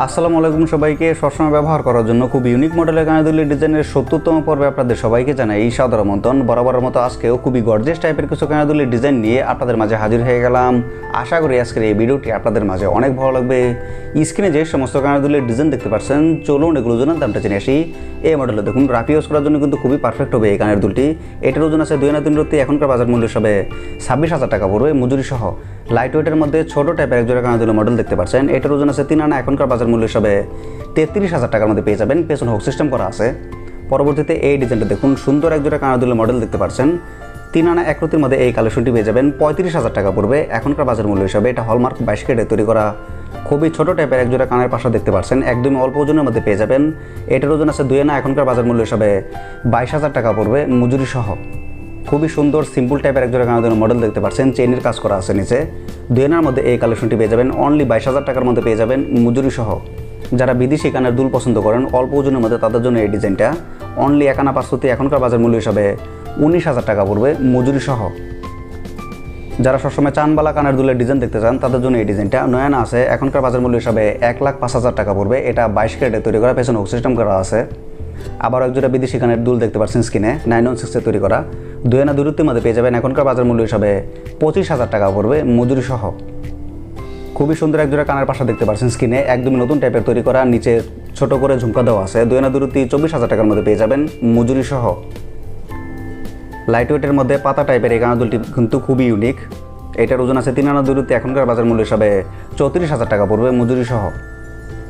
আসসালামু আলাইকুম সবাইকে, সবসময় ব্যবহার করার জন্য খুব ইউনিক মডেলের কানাদুলি ডিজাইনের সত্তরতম পর্বে আপনাদের সবাইকে জানাই এই সাধারণ মন্তন বরাবরের মতো আজকেও খুবই গর্জেস টাইপের কিছু কানাদুলির ডিজাইন নিয়ে আপনাদের মাঝে হাজির হয়ে গেলাম। আশা করি আজকের এই ভিডিওটি আপনাদের মাঝে অনেক ভালো লাগবে। স্ক্রিনে যে সমস্ত কানাদুলির ডিজাইন দেখতে পাচ্ছেন, চলুন এগুলো জন্য দামটা জেনে আসি। এই মডেলটা দেখুন রাফি ইউজ করার জন্য কিন্তু খুবই পারফেক্ট হবে এই কানের দুলটি। এটার ওজন আছে দুই না তিন রত্তি, এখনকার বাজার মূল্য হিসাবে ছাব্বিশ হাজার টাকা পড়বে। মজুরি সহ লাইট ওয়েটের মধ্যে ছোট টাইপের এক জোড়া কানাদুলের মডেল দেখতে পাচ্ছেন। এটার ওজন আছে তিন আনা, এখনকার বাজার মূল্য হিসাবে তেত্রিশ হাজার টাকার মধ্যে পেয়ে যাবেন। পেছনে হোক সিস্টেম করা আছে। পরবর্তীতে এই ডিজাইনটা দেখুন, সুন্দর এক জোড়া কানাদুলের মডেল দেখতে পাচ্ছেন। তিন আনা এক রতির মধ্যে এই কালেকশনটি পেয়ে যাবেন। পঁয়ত্রিশ হাজার টাকা পড়বে এখনকার বাজার মূল্য হিসাবে। এটা হলমার্ক বাইশ কেটে তৈরি করা খুবই ছোট টাইপের এক জোড়া কানের পাশা দেখতে পাচ্ছেন। একদমই অল্প ওজনের মধ্যে পেয়ে যাবেন। এটার ওজন আছে দুই আনা এখনকার বাজার মূল্য হিসাবে বাইশ হাজার টাকা পড়বে। মজুরি সহ। খুবই সুন্দর সিম্পল টাইপের একজোড়া কানাদের মডেল দেখতে পাচ্ছেন। চেনের কাজ করা আছে নিচে। দুয়েনার মধ্যে এই কালেকশনটি পেয়ে যাবেন। অনলি বাইশ হাজার টাকার মধ্যে পেয়ে যাবেন মজুরি সহ যারা বিদেশি কানের দুল পছন্দ করেন, অল্প ওজনের মধ্যে তাদের জন্য এই ডিজাইনটা। অনলি একানা পাঁচশোতে এখনকার বাজার মূল্য হিসাবে উনিশ হাজার টাকা পড়বে মজুরি সহ যারা সবসময় চানবালা কানের দুলের ডিজাইন দেখতে চান, তাদের জন্য এই ডিজাইনটা। নয়না আছে, এখনকার বাজার মূল্য হিসাবে এক লাখ পাঁচ হাজার টাকা পড়বে। এটা বাইশ ক্যারেটে তৈরি করা, পেছনে সিস্টেম করা আছে। আবার একজোড়া বিদেশি কানের দুল দেখতে পাচ্ছেন স্কিনে নাইন ওয়ান সিক্সে তৈরি করা। দুই আনা দূরত্বের মধ্যে পেয়ে যাবেন এখনকার বাজার মূল্য হিসাবে পঁচিশ হাজার টাকা পড়বে মজুরি সহ খুবই সুন্দর এক একজোড়া কানার পাশা দেখতে পাচ্ছেন স্কিনে একদমই নতুন টাইপের তৈরি করা, নিচে ছোট করে ঝুমকা দেওয়া আছে। দুই আনা দূরত্ব চব্বিশ হাজার টাকার মধ্যে পেয়ে যাবেন মজুরি সহ লাইট ওয়েটের মধ্যে পাতা টাইপের এই কানা দুলটি কিন্তু খুবই ইউনিক এটার ওজন আছে তিন আনা দূরত্বে এখনকার বাজার মূল্য হিসাবে চৌত্রিশ হাজার টাকা পড়বে মজুরি সহ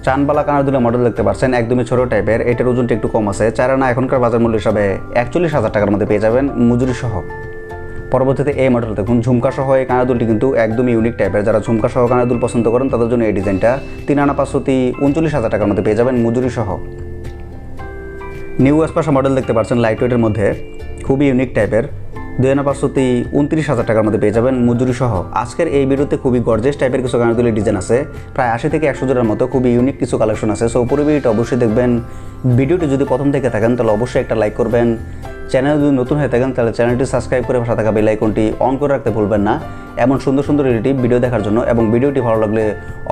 চানবালা কানার দুলে মডেল দেখতে পাচ্ছেন একদমই ছোট টাইপের এটার ওজনটা একটু কম আছে। চার আনা এখনকার বাজার মূল্য হিসাবে একচল্লিশ হাজার টাকার মধ্যে পেয়ে যাবেন মজুরি সহ। পরবর্তীতে এই মডেল দেখুন, ঝুমকা সহ এই কানা দুলটি কিন্তু একদমই ইউনিক টাইপের যারা ঝুমকা সহ কানা দুল পছন্দ করেন, তাদের জন্য এই ডিজাইনটা তিন আনা পাঁচশোতি উনচল্লিশ হাজার টাকার মধ্যে পেয়ে যাবেন মজুরি সহ। নিউ এসপাসা মডেল দেখতে পাচ্ছেন লাইট ওয়েটের মধ্যে। খুবই ইউনিক টাইপের দুই আনা পাঁচশোতি উনত্রিশ হাজার টাকার মধ্যে পেয়ে যাবেন মজুরি সহ। আজকের এই ভিডিওতে খুবই গর্জেস টাইপের কিছু কানাতুলির ডিজাইন আছে। প্রায় আশি থেকে একশো জনের মতো খুবই ইউনিক কিছু কালেকশন আছে। সো পুরো ভিডিওটা অবশ্যই দেখবেন। ভিডিওটি যদি প্রথম থেকে থাকেন, তাহলে অবশ্যই একটা লাইক করবেন। চ্যানেল যদি নতুন হয়ে থাকেন, তাহলে চ্যানেলটি সাবস্ক্রাইব করে পাশে থাকা বেল আইকনটি অন করে রাখতে ভুলবেন না। এমন সুন্দর সুন্দর রিলেটিভ ভিডিও দেখার জন্য এবং ভিডিওটি ভালো লাগলে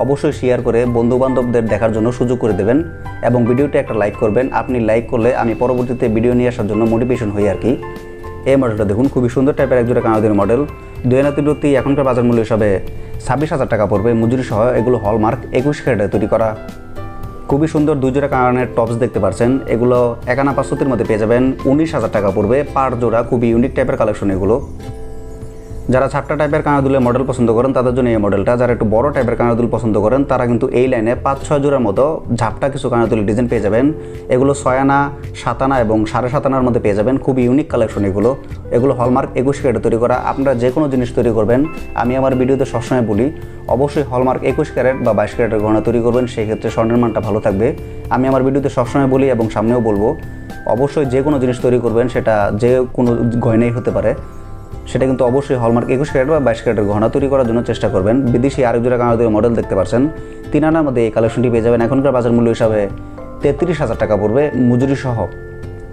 অবশ্যই শেয়ার করে বন্ধু বান্ধবদের দেখার জন্য সুযোগ করে দেবেন এবং ভিডিওটি একটা লাইক করবেন। আপনি লাইক করলে আমি পরবর্তীতে ভিডিও নিয়ে আসার জন্য মোটিভেশন হই আর কি। এই মডেলটা দেখুন, খুবই সুন্দর টাইপের একজোড়া কানাদের মডেল। দুই হাজার রতি এখনকার বাজার মূল্য হিসাবে ছাব্বিশ হাজার টাকা পড়বে। মজুরি সহ এগুলো হলমার্ক একুশ ক্যারেটে তৈরি করা। খুবই সুন্দর দুই জোড়া কানের টপস দেখতে পাচ্ছেন এগুলো একানা পাঁচশোতির মধ্যে পেয়ে যাবেন। উনিশ হাজার টাকা পড়বে। পার জোড়া খুবই ইউনিক টাইপের কালেকশন এগুলো। যারা ছাপটা টাইপের কানাদুলের মডেল পছন্দ করেন, তাদের জন্য এই মডেলটা যারা একটু বড় টাইপের কানাদুল পছন্দ করেন, তারা কিন্তু এই লাইনে পাঁচ ছয় জোড়ার মতো ঝাপটা কিছু কানাদুলের ডিজাইন পেয়ে যাবেন। এগুলো ছয় আনা, সাত আনা এবং সাড়ে সাত আনার মধ্যে পেয়ে যাবেন। খুবই ইউনিক কালেকশন এগুলো। এগুলো হলমার্ক একুশ ক্যারেটে তৈরি করা। আপনারা যে কোনো জিনিস তৈরি করবেন। আমি আমার ভিডিওতে সবসময় বলি, অবশ্যই হলমার্ক একুশ ক্যারেট বা বাইশ ক্যারেটের গহনা তৈরি করবেন, সেই ক্ষেত্রে স্বর্ণের মানটা ভালো থাকবে। আমি আমার ভিডিওতে সবসময় বলি এবং সামনেও বলব, অবশ্যই যে কোনো জিনিস তৈরি করবেন, সেটা যে কোনো গয়নাই হতে পারে। সেটা কিন্তু অবশ্যই হলমার্ক একুশ ক্যারেট বা বাইশ ক্যারেটের গহনা তৈরি করার জন্য চেষ্টা করবেন। বিদেশি আরেক জোড়া কানাদের মডেল দেখতে পাচ্ছেন তিন আনার মধ্যে এই কালেকশনটি পেয়ে যাবেন। এখনকার বাজার মূল্য হিসাবে তেত্রিশ হাজার টাকা পড়বে মজুরি সহ।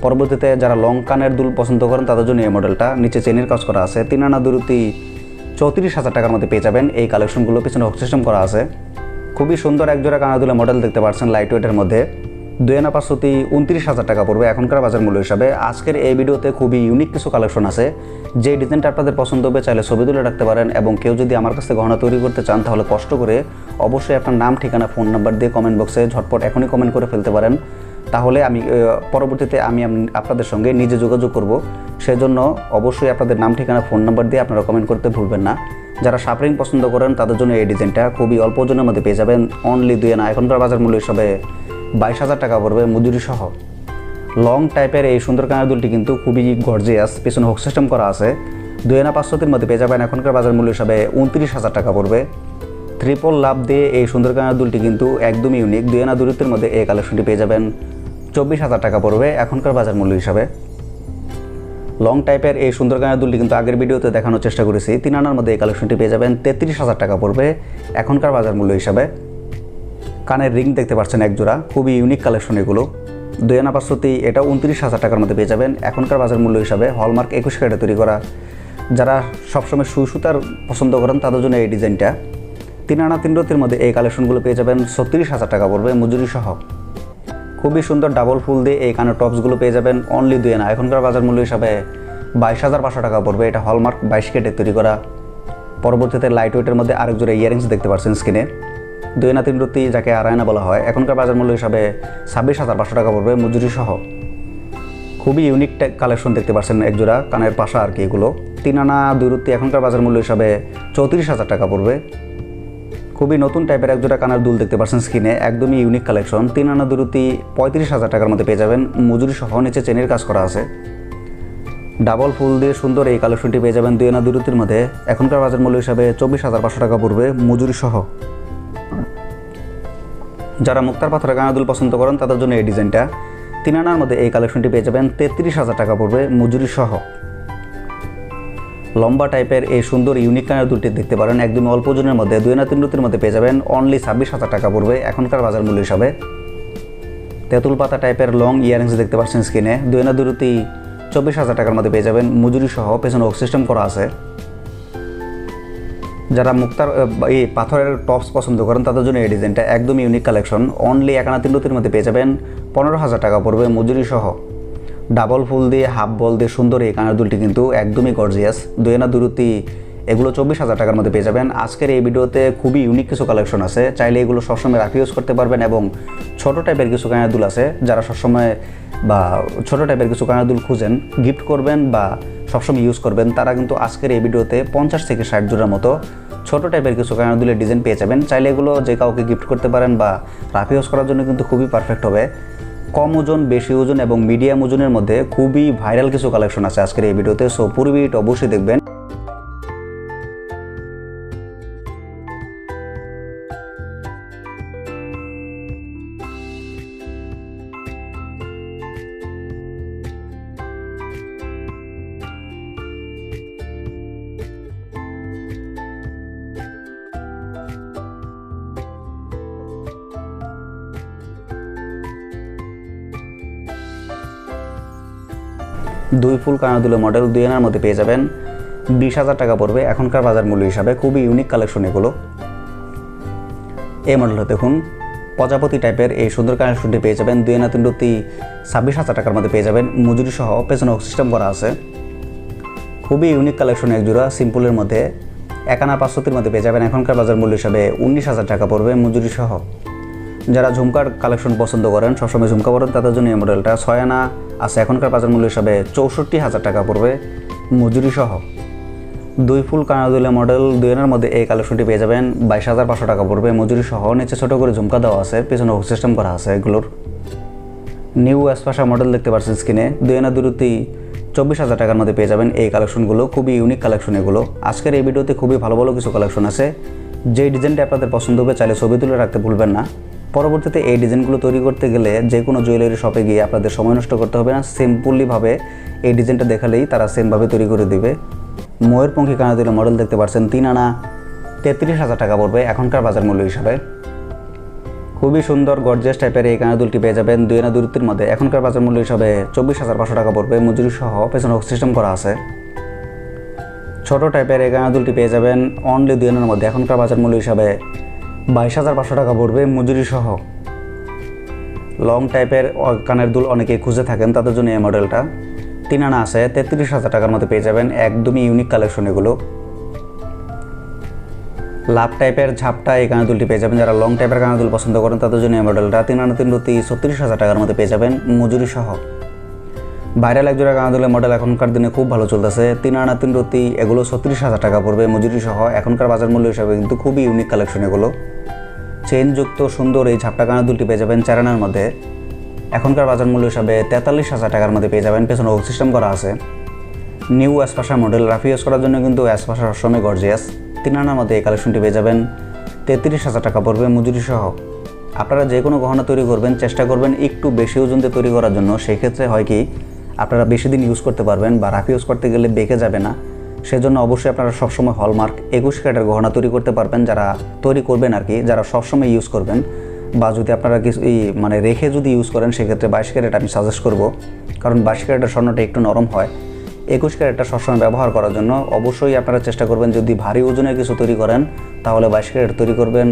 পরবর্তীতে যারা লং কানের দুল পছন্দ করেন, তাদের জন্য এই মডেলটা নিচে চেনের কাজ করা আছে। তিন আনা দূরত্ব চৌত্রিশ হাজার টাকার মধ্যে পেয়ে যাবেন। এই কালেকশনগুলো পিছনে হক সিস্টেম করা আছে। খুবই সুন্দর একজোড়া কানাদুলের মডেল দেখতে পাচ্ছেন লাইট ওয়েটের মধ্যে। দুই আনা পাঁচশোতি উনত্রিশ হাজার টাকা পড়বে এখনকার বাজার মূল্য হিসাবে। আজকের এই ভিডিওতে খুবই ইউনিক কিছু কালেকশন আছে। যে ডিজাইনটা আপনাদের পছন্দ হবে, চাইলে ছবি তুলে রাখতে পারেন এবং কেউ যদি আমার কাছে গহনা তৈরি করতে চান, তাহলে কষ্ট করে অবশ্যই আপনার নাম, ঠিকানা ফোন নাম্বার দিয়ে কমেন্ট বক্সে ঝটপট এখনই কমেন্ট করে ফেলতে পারেন। তাহলে আমি পরবর্তীতে আমি আপনাদের সঙ্গে নিজে যোগাযোগ করব। সেজন্য অবশ্যই আপনাদের নাম, ঠিকানা ফোন নাম্বার দিয়ে আপনারা কমেন্ট করতে ভুলবেন না। যারা সাপরিং পছন্দ করেন, তাদের জন্য এই ডিজাইনটা খুবই অল্প ওজনের মধ্যে পেয়ে যাবেন। অনলি দুই আনা এখনকার বাজার মূল্য হিসাবে বাইশ হাজার টাকা পড়বে মজুরি সহ। লং টাইপের এই সুন্দর কানের দুলটি কিন্তু খুবই গর্জিয়াস পিছনে হোক সিস্টেম করা আছে। দুই আনা পাঁচশোতির মধ্যে পেয়ে যাবেন এখনকার বাজার মূল্য হিসাবে উনত্রিশ হাজার টাকা পড়বে। ট্রিপল লাভ দিয়ে এই সুন্দর কানের দুলটি কিন্তু একদমই ইউনিক দুই আনা দূরত্বের মধ্যে এই কালেকশনটি পেয়ে যাবেন চব্বিশ হাজার টাকা পড়বে এখনকার বাজার মূল্য হিসাবে। লং টাইপের এই সুন্দর কানের দুলটি কিন্তু আগের ভিডিওতে দেখানোর চেষ্টা করেছি, তিন আনার মধ্যে এই কালেকশনটি পেয়ে যাবেন তেত্রিশ হাজার টাকা পড়বে এখনকার বাজার মূল্য হিসাবে। কানের রিং দেখতে পাচ্ছেন এক জোড়া খুবই ইউনিক কালেকশন এগুলো। দুই আনা এটা উনত্রিশ হাজার টাকার মধ্যে পেয়ে যাবেন। এখনকার বাজার মূল্য হিসাবে হলমার্ক একুশ ক্যারেটে তৈরি করা। যারা সবসময় সুই সুতার পছন্দ করেন, তাদের জন্য এই ডিজাইনটা। তিন আনা তিন রতির মধ্যে এই কালেকশনগুলো পেয়ে যাবেন। ছত্রিশ হাজার টাকা পড়বে মজুরি সহ। খুবই সুন্দর ডাবল ফুল দিয়ে এই কানের টপসগুলো পেয়ে যাবেন। অনলি দুই আনা এখনকার বাজার মূল্য হিসাবে বাইশ হাজার পাঁচশো টাকা পড়বে। এটা হলমার্ক বাইশ কেটে তৈরি করা। পরবর্তীতে লাইট ওয়েটের মধ্যে আরেক জোড়া ইয়ারিংস দেখতে পাচ্ছেন স্ক্রিনে দুই আনা তিন রতি যাকে আড়ায়না বলা হয়, এখনকার বাজার মূল্য হিসাবে ছাব্বিশ হাজার পাঁচশো টাকা পড়বে মজুরি সহ। খুবই ইউনিক কালেকশন দেখতে পাচ্ছেন একজোড়া কানের পাশা আর কি এগুলো। তিন আনা, দুই রুতি এখনকার বাজার মূল্য হিসাবে চৌত্রিশ হাজার টাকা পড়বে। খুবই নতুন টাইপের একজোড়া কানের দুল দেখতে পাচ্ছেন স্ক্রিনে একদমই ইউনিক কালেকশন তিন আনা দুরুতি পঁয়ত্রিশ হাজার টাকার মধ্যে পেয়ে যাবেন। মজুরি সহ নিচে চেনের কাজ করা আছে। ডাবল ফুল দিয়ে সুন্দর এই কালেকশনটি পেয়ে যাবেন দুই আনা দুরুতির মধ্যে। এখনকার বাজার মূল্য হিসাবে চব্বিশ হাজার পাঁচশো টাকা পড়বে মজুরি সহ। যারা মুক্তার পাথরের কানাদুল পছন্দ করেন, তাদের জন্য এই ডিজাইনটা। তিন আনার মধ্যে এই কালেকশনটি পেয়ে যাবেন তেত্রিশ হাজার টাকা পড়বে মজুরি সহ। লম্বা টাইপের এই সুন্দর ইউনিক কানের দুলটি দেখতে পারেন। একদম অল্প জনের মধ্যে, দুই না তিন রুতির মধ্যে পেয়ে যাবেন। অনলি ছাব্বিশ হাজার টাকা পড়বে এখনকার বাজার মূল্য হিসাবে। তেঁতুল পাতা টাইপের লং ইয়ারিংস দেখতে পাচ্ছেন স্ক্রিনে দুই না দুরুতি চব্বিশ হাজার টাকার মধ্যে পেয়ে যাবেন। মজুরি সহ পেছনে ওক সিস্টেম করা আছে। যারা মুক্তার এই পাথরের টপস পছন্দ করেন, তাদের জন্য এই ডিজাইনটা একদম ইউনিক কালেকশন অনলি একানা তিন রুতির মধ্যে পেয়ে যাবেন পনেরো হাজার টাকা পড়বে মজুরি সহ। ডাবল ফুল দিয়ে হাফ বল দিয়ে সুন্দর এই কানের দুলটি কিন্তু একদমই গর্জিয়াস দুই আনা দুরুতি, এগুলো চব্বিশ হাজার টাকার মধ্যে পেয়ে যাবেন। আজকের এই ভিডিওতে খুবই ইউনিক কিছু কালেকশন আছে। চাইলে এগুলো সবসময় রাখি ইউজ করতে পারবেন এবং ছোট টাইপের কিছু কানের দুল আছে। যারা সবসময় বা ছোট টাইপের কিছু কানের দুল খুঁজেন গিফট করবেন বা সবসময় ইউজ করবেন, তারা কিন্তু আজকের এই ভিডিওতে পঞ্চাশ থেকে ষাট জোড়ার মতো ছোট টাইপের কিছু কানাদুলের ডিজাইন পেয়ে যাবেন। চাইলে এগুলো যে কাউকে গিফট করতে পারেন বা রাফি ইউজ করার জন্য কিন্তু খুবই পারফেক্ট হবে। কম ওজন, বেশি ওজন এবং মিডিয়াম ওজনের মধ্যে খুবই ভাইরাল কিছু কালেকশন আছে আজকের এই ভিডিওতে সো পুরো ভিডিওটা অবশ্যই দেখবেন। দুই ফুল কানাদুলের মডেল দুই আনার মধ্যে পেয়ে যাবেন। বিশ হাজার টাকা পড়বে এখনকার বাজার মূল্য হিসাবে, খুবই ইউনিক কালেকশন এগুলো। এই মডেলটা দেখুন, প্রজাপতি টাইপের এই সুন্দর কালেকশনটি পেয়ে যাবেন। দুই আনা তিন রুতি ছাব্বিশ হাজার টাকার মধ্যে পেয়ে যাবেন। মজুরি সহ পেছনে সিস্টেম করা আছে। খুবই ইউনিক কালেকশন এক জোড়া সিম্পলের মধ্যে। এক আনা পাঁচশোতির মধ্যে পেয়ে যাবেন এখনকার বাজার মূল্য হিসাবে উনিশ হাজার টাকা পড়বে মজুরি সহ। যারা ঝুমকার কালেকশন পছন্দ করেন, সবসময় ঝুমকা পরেন, তাদের জন্য এই মডেলটা ছয় আনা আছে। এখনকার বাজার মূল্য হিসাবে চৌষট্টি হাজার টাকা পড়বে মজুরি সহ। দুই ফুল কানাদুলে মডেল দুই আনার মধ্যে এই কালেকশনটি পেয়ে যাবেন। বাইশ হাজার পাঁচশো টাকা পড়বে মজুরি সহ। নিচে ছোটো করে ঝুমকা দেওয়া আছে, পেছনে হুক সিস্টেম করা আছে এগুলোর। নিউ অ্যাসপাশা মডেল দেখতে পাচ্ছেন স্ক্রিনে দুই আনা দুরুতি চব্বিশ হাজার টাকার মধ্যে পেয়ে যাবেন এই কালেকশনগুলো খুবই ইউনিক কালেকশন এগুলো। আজকের এই ভিডিওতে খুবই ভালো ভালো কিছু কালেকশন আছে। যেই ডিজাইনটা আপনাদের পছন্দ হবে, চাইলে ছবি তুলে রাখতে ভুলবেন না। পরবর্তীতে এই ডিজাইনগুলো তৈরি করতে গেলে যে কোনো জুয়েলারি শপে গিয়ে আপনাদের সময় নষ্ট করতে হবে না। সিম্পলিভাবে এই ডিজাইনটা দেখালেই তারা সেমভাবে তৈরি করে দিবে। ময়ূরপঙ্খী কানাদিলে মডেল দেখতে পাচ্ছেন, তিন আনা, তেত্রিশ হাজার টাকা পড়বে এখনকার বাজার মূল্য হিসাবে। খুবই সুন্দর গর্জেস টাইপের এই কানের দুলটি পেয়ে যাবেন। দুই আনা দূরত্বের মধ্যে এখনকার বাজার মূল্য হিসাবে চব্বিশ হাজার পাঁচশো টাকা পড়বে। মজুরি সহ পেছনে সিস্টেম করা আছে। ছোট টাইপের এই কানের দুলটি পেয়ে যাবেন। অনলি দুই আনার মধ্যে এখনকার বাজার মূল্য হিসাবে বাইশ হাজার পাঁচশো টাকা পড়বে মজুরি সহ। লং টাইপের কানের দুল অনেকে খুঁজে থাকেন, তাদের জন্য এই মডেলটা। তিন আনা আছে, তেত্রিশ হাজার টাকার মধ্যে পেয়ে যাবেন একদমই ইউনিক কালেকশন এগুলো। লাভ টাইপের ঝাপটা এই কানের দুলটি পেয়ে যাবেন। যারা লং টাইপের কানের দুল পছন্দ করেন, তাদের জন্য এই মডেলটা তিন আনা তিন রুতি ছত্রিশ হাজার টাকার মধ্যে পেয়ে যাবেন মজুরি সহ। ভাইরাল একজোড়া কানের দুলের মডেল এখনকার দিনে খুব ভালো চলতেছে। তিন আনা, তিন রুতি এগুলো ছত্রিশ হাজার টাকা পড়বে মজুরি সহ। এখনকার বাজার মূল্য হিসাবে কিন্তু খুবই ইউনিক কালেকশন এগুলো। চেনযুক্ত সুন্দর এই ঝাপটা দুলটি পেয়ে যাবেন চার আনার মধ্যে। এখনকার বাজার মূল্য হিসাবে তেতাল্লিশ হাজার টাকার মধ্যে পেয়ে যাবেন। পেছনে ওক সিস্টেম করা আছে। নিউ অ্যাসপাশা মডেল রাফি ইউজ করার জন্য কিন্তু অ্যাসপাশা সবসময় গর্জিয়াস তিন আনার মধ্যে এই কালেকশনটি পেয়ে যাবেন। তেত্রিশ হাজার টাকা পড়বে মজুরি সহ। আপনারা যে কোনো গহনা তৈরি করবেন, চেষ্টা করবেন একটু বেশি ওজন দিয়ে তৈরি করার জন্য। সেই ক্ষেত্রে হয় কি আপনারা বেশি দিন ইউজ করতে পারবেন বা রাফি ইউজ করতে গেলে বেঁকে যাবে না। সেজন্য অবশ্যই আপনারা সবসময় হলমার্ক একুশ ক্যারেটের গহনা তৈরি করতে পারবেন, যারা তৈরি করবেন আর কি, যারা সবসময় ইউজ করবেন। বা যদি আপনারা কিছু মানে রেখে যদি ইউজ করেন, সেক্ষেত্রে বাইশ ক্যারেট আমি সাজেস্ট করব। কারণ বাইশ ক্যারেটের স্বর্ণটা একটু নরম হয়। একুশ ক্যারেটটা সবসময় ব্যবহার করার জন্য অবশ্যই আপনারা চেষ্টা করবেন যদি ভারী ওজনের কিছু তৈরি করেন, তাহলে বাইশ ক্যারেট তৈরি করবেন।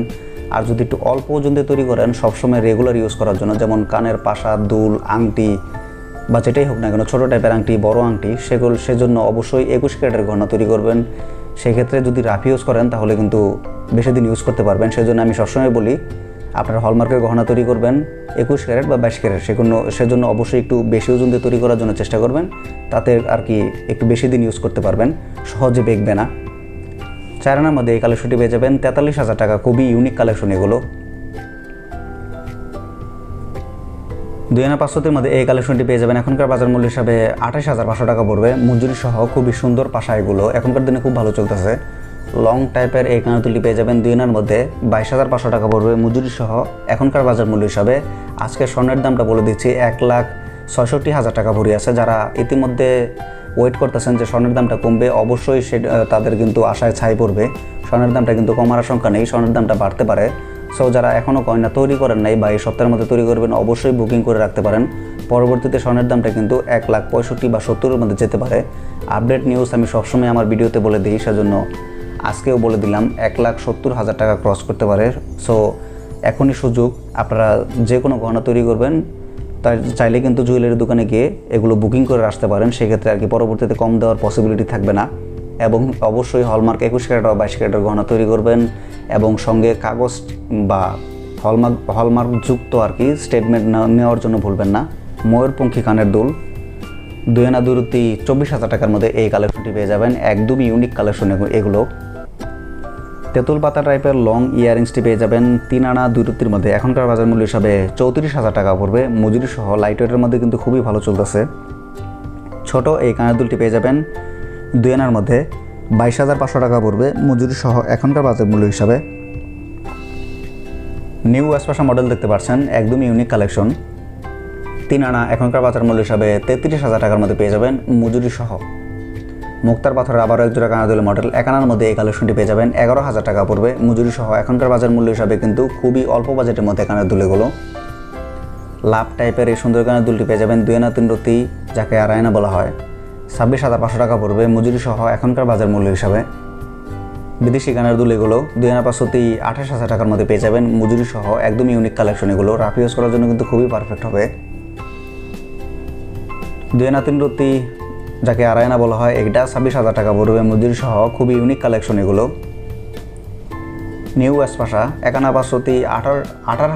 আর যদি একটু অল্প ওজন দিয়ে তৈরি করেন, সবসময় রেগুলার ইউজ করার জন্য, যেমন কানের পাশা, দুল, আংটি বা যেটাই হোক না কেন, ছোটো টাইপের আংটি, বড় আংটি, সেগুলো, সেজন্য অবশ্যই একুশ ক্যারেটের গহনা তৈরি করবেন। সেক্ষেত্রে যদি রাফ ইউজ করেন, তাহলে কিন্তু বেশি দিন ইউজ করতে পারবেন। সেজন্য আমি সবসময় বলি, আপনার হলমার্কের গহনা তৈরি করবেন, একুশ ক্যারেট বা বাইশ ক্যারেট সেজন্য সেজন্য অবশ্যই একটু বেশি ওজন দিয়ে তৈরি করার জন্য চেষ্টা করবেন। তাতে আর কি একটু বেশি দিন ইউজ করতে পারবেন, সহজে বেগবে না। চায়নার মধ্যে এই কালেকশনটি পেয়ে যাবেন তেতাল্লিশ হাজার টাকা। খুবই ইউনিক কালেকশন এগুলো। দুই হাজার পাঁচশোতের মধ্যে এই কালেকশনটি পেয়ে যাবেন। এখনকার বাজার মূল্য হিসাবে আঠাশ হাজার পাঁচশো টাকা পড়বে। মজুরি সহ খুবই সুন্দর পাশা এগুলো এখনকার দিনে খুব ভালো চলতেছে। লং টাইপের এই কানাতুলটি পেয়ে যাবেন দুই হাজার মধ্যে বাইশ হাজার পাঁচশো টাকা পড়বে। মজুরি সহ এখনকার বাজার মূল্য হিসাবে আজকে স্বর্ণের দামটা বলে দিচ্ছি এক লাখ ছয়ষট্টি হাজার টাকা ভরি আছে। যারা ইতিমধ্যে ওয়েট করতেছেন যে স্বর্ণের দামটা কমবে, অবশ্যই সে তাদের কিন্তু আশায় ছাই পড়বে। স্বর্ণের দামটা কিন্তু কমার আশঙ্কা নেই। স্বর্ণের দামটা বাড়তে পারে। সো যারা এখনও গয়না তৈরি করেন নাই বা এই সপ্তাহের মধ্যে তৈরি করবেন, অবশ্যই বুকিং করে রাখতে পারেন। পরবর্তীতে স্বর্ণের দামটা কিন্তু এক লাখ পঁয়ষট্টি বা সত্তরের মধ্যে যেতে পারে। আপডেট নিউজ আমি সবসময় আমার ভিডিওতে বলে দিই, সেজন্য আজকেও বলে দিলাম, এক লাখ সত্তর হাজার টাকা ক্রস করতে পারে। সো এখনই সুযোগ, আপনারা যে কোনো গহনা তৈরি করবেন, তাই চাইলে কিন্তু জুয়েলারি দোকানে গিয়ে এগুলো বুকিং করে আসতে পারেন। সেক্ষেত্রে আর কি পরবর্তীতে কম দেওয়ার পসিবিলিটি থাকবে না। এবং অবশ্যই হলমার্ক একুশ ক্যারেট বা বাইশ ক্যারেটের গহনা তৈরি করবেন এবং সঙ্গে কাগজ বা হলমার্ক হলমার্ক যুক্ত আর কি স্টেটমেন্ট নেওয়ার জন্য ভুলবেন না। ময়ূরপঙ্খী কানের দুল। দুই আনা দুরুতি চব্বিশ হাজার টাকার মধ্যে এই কালেকশনটি পেয়ে যাবেন। একদমই ইউনিক কালেকশন এগুলো। তেঁতুল পাতা টাইপের লং ইয়ারিংসটি পেয়ে যাবেন। তিন আনা দুই রুতির মধ্যে। এখনকার বাজার মূল্য হিসাবে চৌত্রিশ হাজার টাকা পড়বে। মজুরি সহ লাইট ওয়েটের মধ্যে কিন্তু খুবই ভালো চলতেছে। ছোট এই কানের দুলটি পেয়ে যাবেন। দুই আনার মধ্যে বাইশ হাজার পাঁচশো টাকা পড়বে মজুরি সহ এখনকার বাজার মূল্য হিসাবে। নিউ অ্যাসপাসা মডেল দেখতে পাচ্ছেন, একদম ইউনিক কালেকশন তিন আনা এখনকার বাজার মূল্য হিসাবে তেত্রিশ হাজার টাকার মধ্যে পেয়ে যাবেন মজুরি সহ মুক্তার পাথরের আবারও এক জোড়া কানাদুলের মডেল একানার মধ্যে এই কালেকশনটি পেয়ে যাবেন, এগারো হাজার টাকা পড়বে মজুরি সহ এখনকার বাজার মূল্য হিসাবে কিন্তু খুবই অল্প বাজেটের মধ্যে কানের দুলেগুলো। লাভ টাইপের এই সুন্দর কানের দুলটি পেয়ে যাবেন দুই আনা তিন রতি যাকে আড়াইনা বলা হয়। ছাব্বিশ হাজার পাঁচশো টাকা পড়বে মজুরি সহ এখনকার বাজার মূল্য হিসাবে। বিদেশি গানের দুল এগুলো দুই আনা পাঁচশোতি আঠাশ হাজার টাকার মধ্যে পেয়ে যাবেন মজুরি সহ একদমই ইউনিক কালেকশন এগুলো। রাফ ইউজ করার জন্য কিন্তু খুবই পারফেক্ট হবে। দুই আনা তিন রত্তি যাকে আড়াইনা বলা হয়, এটা ছাব্বিশ হাজার টাকা পড়বে মজুরি সহ খুবই ইউনিক কালেকশন এগুলো। নিউ এসপাশা একানা পাঁচশোতি আঠারো আঠারো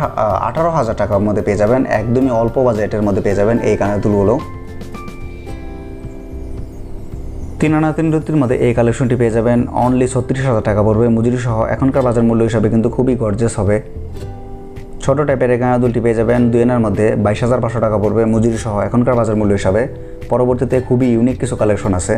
আঠারো হাজার টাকার মধ্যে পেয়ে যাবেন। একদমই অল্প বাজেটের মধ্যে পেয়ে যাবেন এই কানের দুলগুলো। তিন আনা তিন রুতির মধ্যে এই কালেকশনটি পেয়ে যাবেন। অনলি ছত্রিশ হাজার টাকা পড়বে। মজুরি সহ এখনকার বাজার মূল্য হিসাবে কিন্তু খুবই গর্জেস হবে। ছোট টাইপের এখানে দুলটি পেয়ে যাবেন। দুই আনার মধ্যে বাইশ হাজার পাঁচশো টাকা পড়বে। মজুরি সহ এখনকার বাজার মূল্য হিসাবে। পরবর্তীতে খুবই ইউনিক কিছু কালেকশন আছে।